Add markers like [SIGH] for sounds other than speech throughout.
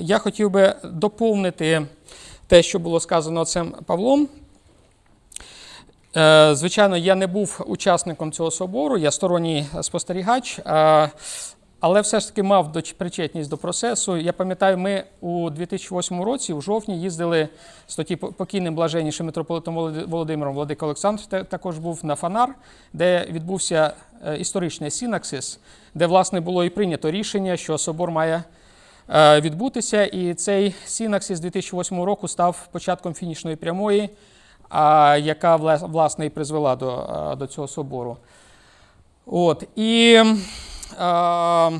Я хотів би доповнити те, що було сказано цим Павлом. Е, Звичайно, я не був учасником цього собору, я сторонній спостерігач, е, але все ж таки мав причетність до процесу. Я пам'ятаю, ми у 2008 році, в жовтні, їздили з тоді покійним блаженнішим митрополитом Володи- Володимиром Владика Олександр та- також був на Фанар, де відбувся е, історичний синаксис, де власне було і прийнято рішення, що собор має відбутися. І цей синаксис 2008 року став початком фінішної прямої, яка влас- власне і призвела до, е, до цього собору. От. І е,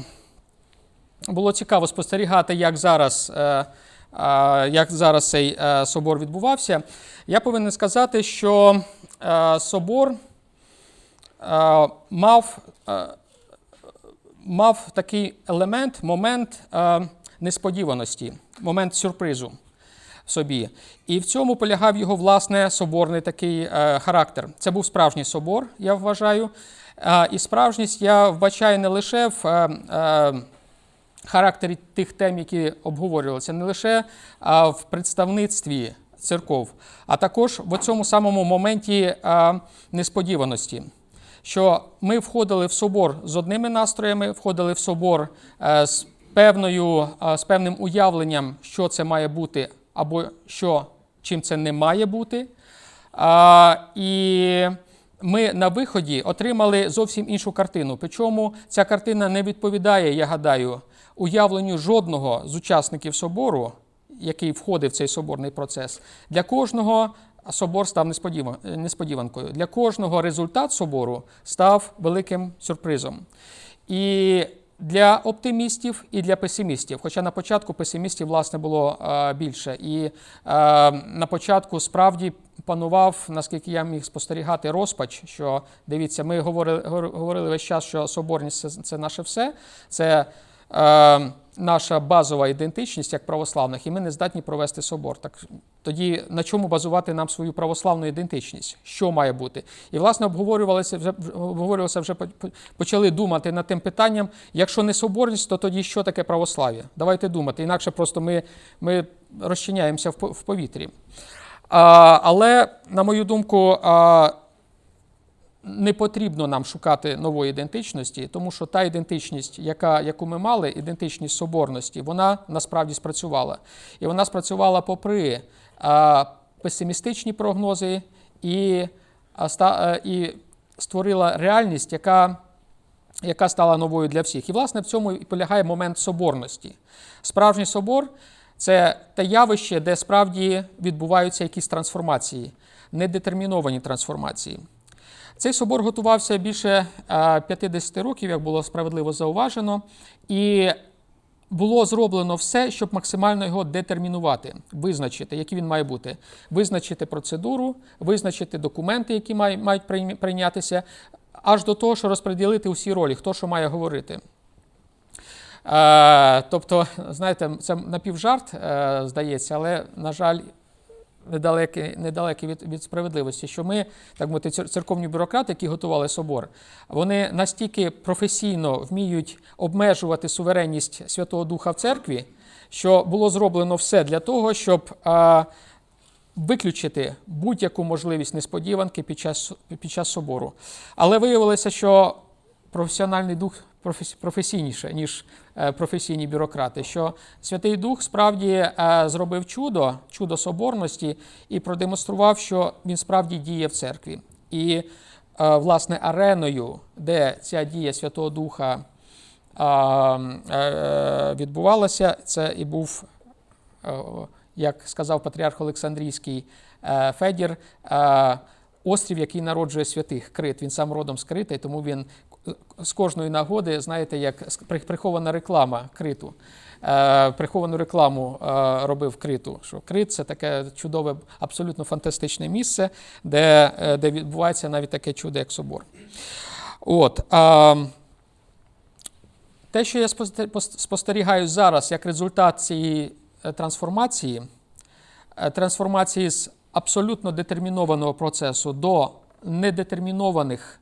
було цікаво спостерігати, як зараз, е, е, як зараз цей е, собор відбувався. Я повинен сказати, що е, собор е, мав, е, мав такий елемент, момент е, несподіваності, момент сюрпризу собі. І в цьому полягав його власне соборний такий е, характер. Це був справжній собор, я вважаю. І справжність я вбачаю не лише в. Е, е, характері тих тем, які обговорювалися, не лише в представництві церков, а також в цьому самому моменті несподіваності. Що ми входили в собор з одними настроями, входили в собор з, певною, з певним уявленням, що це має бути, або що, чим це не має бути. І ми на виході отримали зовсім іншу картину. Причому ця картина не відповідає, я гадаю, уявленню жодного з учасників собору, який входив в цей соборний процес. Для кожного собор став несподіванкою. Для кожного результат собору став великим сюрпризом. І для оптимістів і для песимістів. Хоча на початку песимістів, власне, було е, більше. І е, на початку справді панував, наскільки я міг спостерігати, розпач, що дивіться, ми говорили, говор- говорили весь час, що соборність це, це наше все. Це е, наша базова ідентичність як православних, і ми не здатні провести собор. Так тоді на чому базувати нам свою православну ідентичність? Що має бути? І власне обговорювалося вже обговорювалося вже по- по- почали думати над тим питанням. Якщо не соборність, то тоді що таке православ'я? Давайте думати. Інакше просто ми, ми розчиняємося в повітрі. А, але, на мою думку, а, не потрібно нам шукати нової ідентичності, тому що та ідентичність, яка, яку ми мали, ідентичність соборності, вона насправді спрацювала. І вона спрацювала попри а, песимістичні прогнози і, а, ста, е, і створила реальність, яка, яка стала новою для всіх. І, власне, в цьому і полягає момент соборності. Справжній собор це те явище, де справді відбуваються якісь трансформації, недетерміновані трансформації. Цей собор готувався більше е, 50 років, як було справедливо зауважено, і було зроблено все, щоб максимально його детермінувати, визначити, який він має бути, визначити процедуру, визначити документи, які мають прийнятися, аж до того, що розподілити усі ролі, хто що має говорити. Е, тобто, знаєте, це напівжарт, е, здається, але, на жаль, недалекий, недалекий від, від справедливості, що ми, так мовити, цер- церковні бюрократи, які готували собор, вони настільки професійно вміють обмежувати суверенність Святого Духа в церкві, що було зроблено все для того, щоб а, виключити будь-яку можливість несподіванки під час, під час собору. Але виявилося, що професіональний дух професійніше, ніж е, професійні бюрократи. Що Святий Дух справді е, зробив чудо, чудо соборності, і продемонстрував, що він справді діє в церкві. І, е, власне, ареною, де ця дія Святого Духа відбувалася, це і був як сказав патріарх Олександрійський Федір, острів, який народжує святих Крит. Він сам родом з Крита, і тому він з кожної нагоди, знаєте, як прихована реклама Криту. Е, Приховану рекламу е, робив Криту. Що Крит це таке чудове, абсолютно фантастичне місце, де, е, де відбувається навіть таке чудо, як собор. От. Те, що я спостерігаю зараз як результат цієї трансформації, трансформації з абсолютно детермінованого процесу до недетермінованих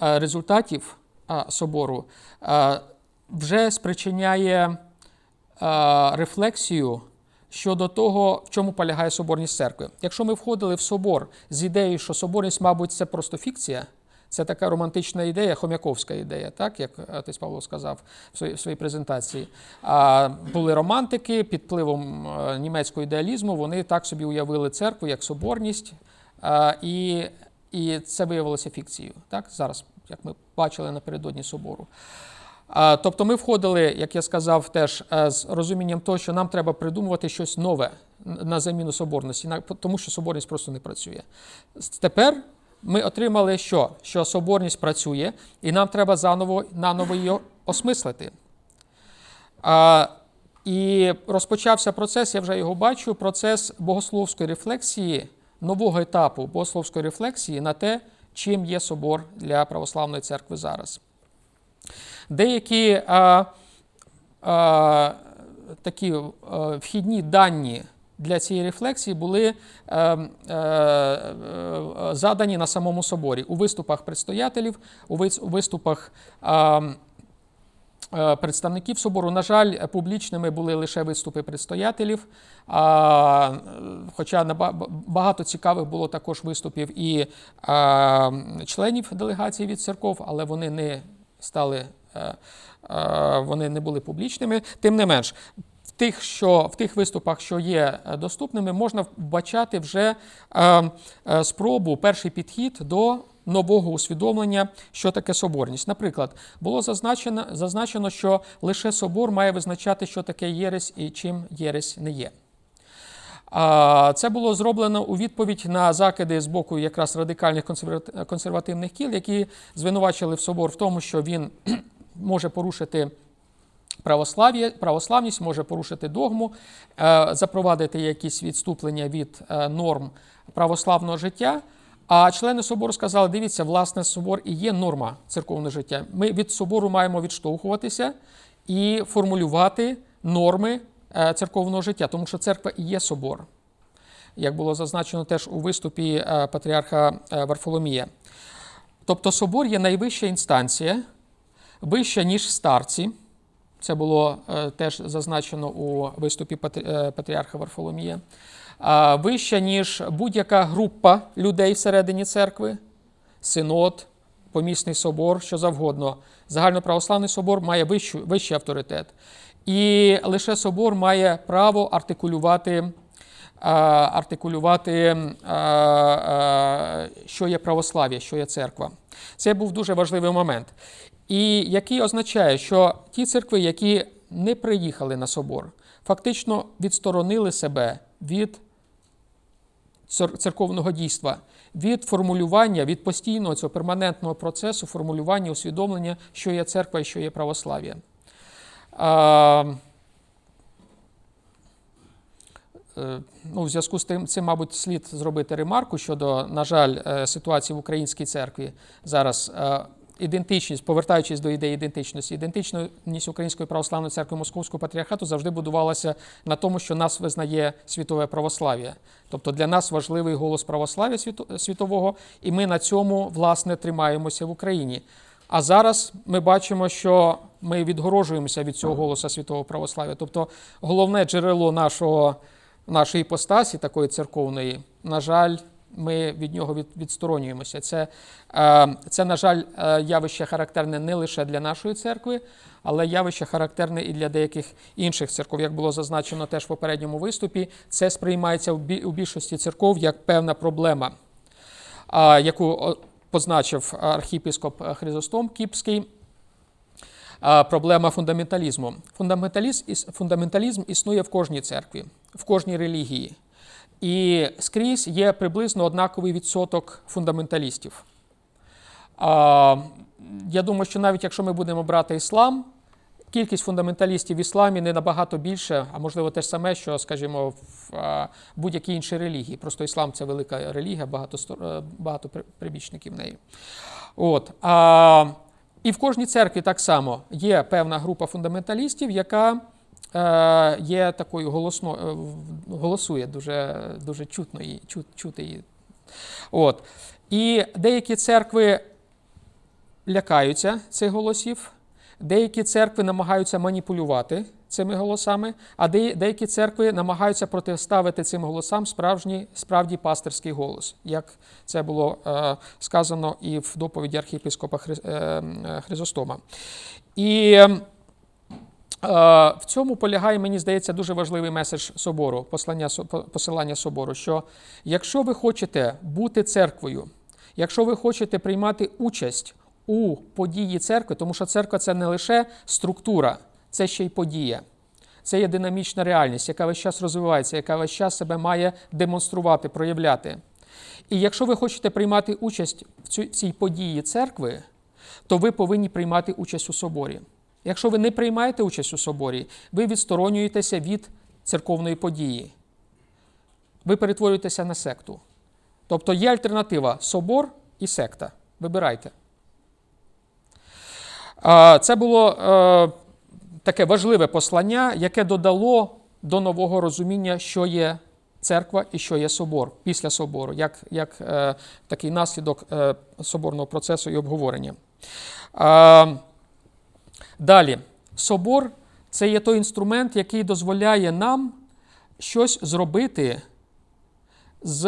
результатів собору, вже спричиняє е, рефлексію щодо того, в чому полягає соборність церкви. Якщо ми входили в собор з ідеєю, що соборність, мабуть, це просто фікція. Це така романтична ідея, хом'яковська ідея, так як отець Павло сказав в своїй, презентації. А були романтики під впливом е, німецького ідеалізму. Вони так собі уявили церкву як соборність, і, і це виявилося фікцією. Так зараз, як ми бачили напередодні собору. Тобто ми входили, як я сказав, теж е, з розумінням того, що нам треба придумувати щось нове на заміну соборності, тому що соборність просто не працює. Тепер ми отримали що? Що соборність працює, і нам треба заново наново її осмислити. І розпочався процес, я вже його бачу, процес богословської рефлексії, нового етапу богословської рефлексії на те, чим є собор для православної церкви зараз. Деякі а, а, такі а, вхідні дані для цієї рефлексії були е, е, е, задані на самому соборі у виступах предстоятелів, у виступах. Е, Представників собору, на жаль, публічними були лише виступи предстоятелів. Е, хоча багато цікавих було також виступів і членів делегації від церков, але вони не стали, е, е, вони не були публічними. Тим не менш, в тих, що в тих виступах, що є е, доступними, можна вбачати вже е, е, спробу, перший підхід до нового усвідомлення, що таке соборність. Наприклад, було зазначено, зазначено, що лише собор має визначати, що таке єресь і чим єресь не є. Це було зроблено у відповідь на закиди з боку якраз радикальних консервативних кіл, які звинувачили в собор в тому, що він [CLEARS THROAT] може порушити православність, може порушити догму, е, запровадити якісь відступлення від е, норм православного життя. А члени собору сказали: дивіться, власне, собор і є норма церковного життя. Ми від собору маємо відштовхуватися і формулювати норми е, церковного життя, тому що церква і є собор, як було зазначено теж у виступі е, патріарха е, Варфоломія. Тобто собор є найвища інстанція, вища, ніж старці. Це було теж зазначено у виступі патріарха Варфоломія. Вища, ніж будь-яка група людей всередині церкви, синод, помісний собор, що завгодно. Загальноправославний собор має вищу, вищий авторитет. І лише собор має право артикулювати, артикулювати що є православ'я, що є церква. Це був дуже важливий момент. І який означає, що ті церкви, які не приїхали на собор, фактично відсторонили себе від церковного дійства, від формулювання, від постійного цього перманентного процесу формулювання, усвідомлення, що є церква і що є православ'я. Е, Ну, в зв'язку з тим, цим, мабуть, слід зробити ремарку щодо, на жаль, е, ситуації в українській церкві зараз. Ідентичність, повертаючись до ідеї ідентичності, ідентичність Української православної церкви Московського патріархату завжди будувалася на тому, що нас визнає світове православ'я. Тобто для нас важливий голос православ'я світового, і ми на цьому власне тримаємося в Україні. А зараз ми бачимо, що ми відгорожуємося від цього голосу світового православ'я. Тобто головне джерело нашого, нашої іпостасі, такої церковної, на жаль, ми від нього від, відсторонюємося. Це, е, це, на жаль, е, явище характерне не лише для нашої церкви, але явище характерне і для деяких інших церков. Як було зазначено теж в попередньому виступі, це сприймається у більшості церков як певна проблема, яку позначив архієпископ Хризостом Кіпський. Проблема фундаменталізму. Фундаменталізм, фундаменталізм існує в кожній церкві, в кожній релігії. І скрізь є приблизно однаковий відсоток фундаменталістів. Я думаю, що навіть якщо ми будемо брати іслам, кількість фундаменталістів в ісламі не набагато більше, а можливо те ж саме, що, скажімо, в будь-якій іншій релігії. Просто іслам це велика релігія, багато, е, багато прибічників неї. От. І в кожній церкві так само є певна група фундаменталістів, яка є такою голосно, е, голосує дуже, дуже чутно її, чут, чути її. От. І деякі церкви лякаються цих голосів, деякі церкви намагаються маніпулювати цими голосами, а деякі церкви намагаються протиставити цим голосам справжній, справді пастирський голос, як це було е, сказано і в доповіді архієпископа Хри- е, е, Хризостома. І е, в цьому полягає, мені здається, дуже важливий меседж собору, послання, посилання собору, що якщо ви хочете бути церквою, якщо ви хочете приймати участь у події церкви, тому що церква це не лише структура, це ще й подія. Це є динамічна реальність, яка весь час розвивається, яка весь час себе має демонструвати, проявляти. І якщо ви хочете приймати участь в цій події церкви, то ви повинні приймати участь у соборі. Якщо ви не приймаєте участь у соборі, ви відсторонюєтеся від церковної події. Ви перетворюєтеся на секту. Тобто є альтернатива собор і секта. Вибирайте. Це було е, таке важливе послання, яке додало до нового розуміння, що є церква і що є собор після собору, як, як е, такий наслідок е, соборного процесу і обговорення. Далі, собор це є той інструмент, який дозволяє нам щось зробити з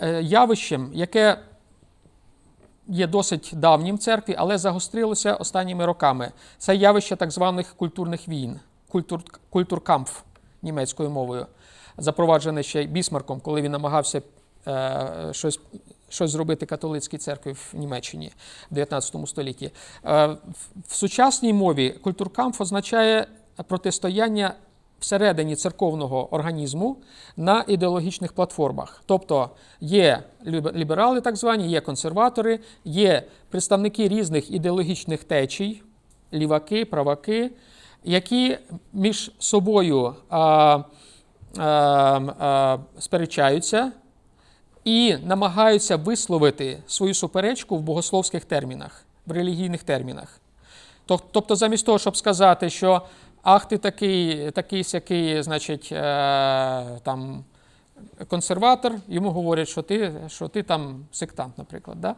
е, явищем, яке є досить давнім в церкві, але загострилося останніми роками. Це явище так званих культурних війн, культур, культуркамф німецькою мовою, запроваджене ще Бісмарком, коли він намагався е, щось, щось зробити католицькій церкві в Німеччині в 19 столітті. Е, в- сучасній мові культуркамф означає протистояння всередині церковного організму на ідеологічних платформах. Тобто є ліберали, так звані, є консерватори, є представники різних ідеологічних течій, ліваки, праваки, які між собою а, а, а, сперечаються і намагаються висловити свою суперечку в богословських термінах, в релігійних термінах. Тобто, замість того, щоб сказати, що ах, ти такий, такий сякий, значить, е, там, консерватор, йому говорять, що ти, що ти там сектант, наприклад. Да?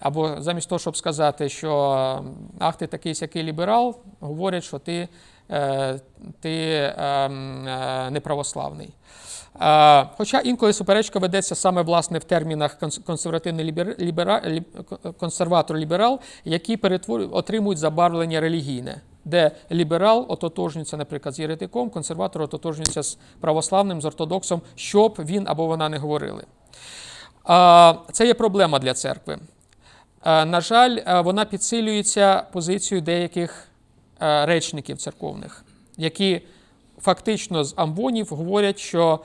Або замість того, щоб сказати, що ах, ти такий сякий ліберал, говорять, що ти, е, ти ем, е, неправославний. Хоча інколи суперечка ведеться саме власне в термінах консервативний лібер- лібера- консерватор-ліберал, які перетворюють, отримують забарвлення релігійне, де ліберал ототожнюється, наприклад, з єретиком, консерватор ототожнюється з православним, з ортодоксом, щоб він або вона не говорили. Це є проблема для церкви. На жаль, вона підсилюється позицією деяких речників церковних, які фактично з амбонів говорять, що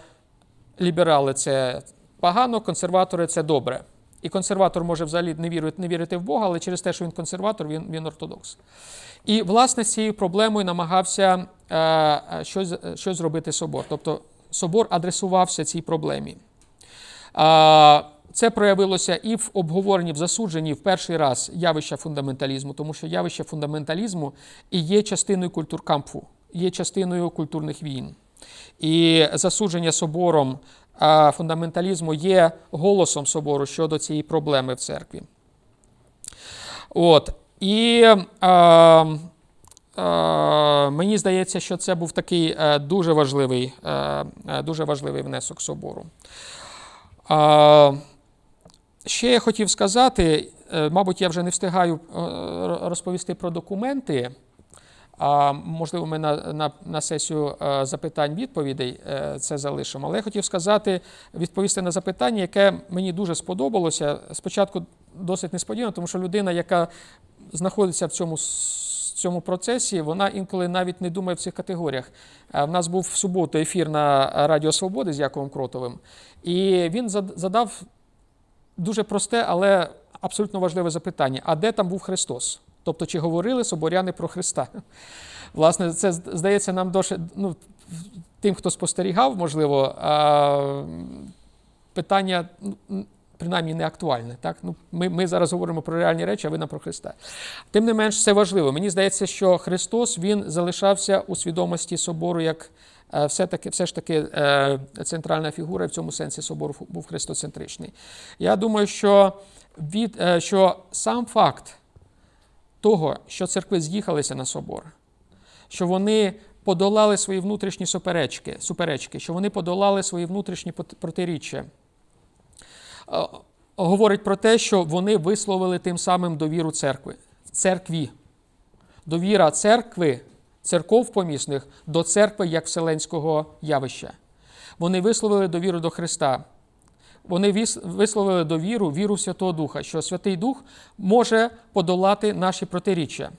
ліберали це погано, консерватори це добре. І консерватор може взагалі не вірити, не вірити в Бога, але через те, що він консерватор, він, він ортодокс. І, власне, з цією проблемою намагався е, е, щось, щось зробити собор. Тобто собор адресувався цій проблемі. А, Це проявилося і в обговоренні, в засудженні в перший раз явища фундаменталізму, тому що явище фундаменталізму і є частиною культуркампу, є частиною культурних війн. І засудження собором фундаменталізму є голосом собору щодо цієї проблеми в церкві. От. І а, а, мені здається, що це був такий е, дуже важливий, е, е, дуже важливий внесок собору. А, ще я хотів сказати, мабуть, я вже не встигаю розповісти про документи. Можливо, ми на, на, на сесію е, запитань-відповідей е, це залишимо. Але я хотів сказати, відповісти на запитання, яке мені дуже сподобалося. Спочатку досить несподівано, тому що людина, яка знаходиться в цьому, цьому процесі, вона інколи навіть не думає в цих категоріях. Е, В нас був в суботу ефір на Радіо Свободи з Яковом Кротовим, і він задав дуже просте, але абсолютно важливе запитання: а де там був Христос? Тобто, чи говорили соборяни про Христа? Власне, це здається нам досить, ну, тим, хто спостерігав, можливо, а, питання ну, принаймні не актуальне. Так? Ну, ми, ми зараз говоримо про реальні речі, а ви нам про Христа. Тим не менш, це важливо. Мені здається, що Христос він залишався у свідомості собору як е, все-таки, все ж таки е, центральна фігура, і в цьому сенсі собор був христоцентричний. Я думаю, що, від, е, що сам факт того, що церкви з'їхалися на собор, що вони подолали свої внутрішні суперечки, суперечки, що вони подолали свої внутрішні протиріччя. Е, Говорить про те, що вони висловили тим самим довіру церкви, церкві. Довіра церкви, церков помісних до церкви як вселенського явища. Вони висловили довіру до Христа. Вони висловили довіру, віру Святого Духа, що Святий Дух може подолати наші протиріччя.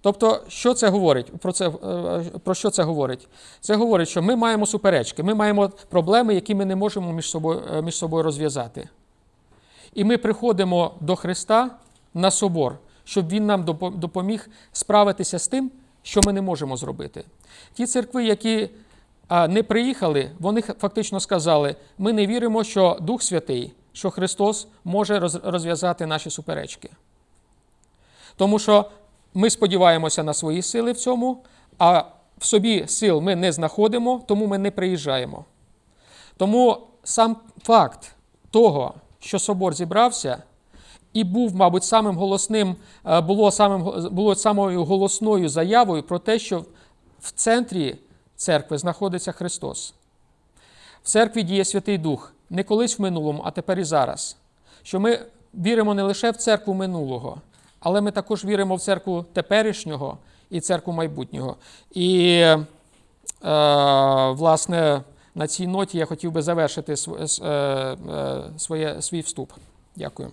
Тобто, що це говорить? Про, це, е, про що це говорить? Це говорить, що ми маємо суперечки, ми маємо проблеми, які ми не можемо між собою, е, між собою розв'язати. І ми приходимо до Христа на собор, щоб Він нам допоміг справитися з тим, що ми не можемо зробити. Ті церкви, які не приїхали, вони фактично сказали: ми не віримо, що Дух Святий, що Христос може розв'язати наші суперечки. Тому що ми сподіваємося на свої сили в цьому, а в собі сил ми не знаходимо, тому ми не приїжджаємо. Тому сам факт того, що собор зібрався, і був, мабуть, самим голосним, е, було, самим, було самою голосною заявою про те, що в центрі церкви знаходиться Христос. В церкві діє Святий Дух не колись в минулому, а тепер і зараз. Що ми віримо не лише в церкву минулого, але ми також віримо в церкву теперішнього і церкву майбутнього. І, е, власне, на цій ноті я хотів би завершити е, е, своє, свій вступ. Дякую.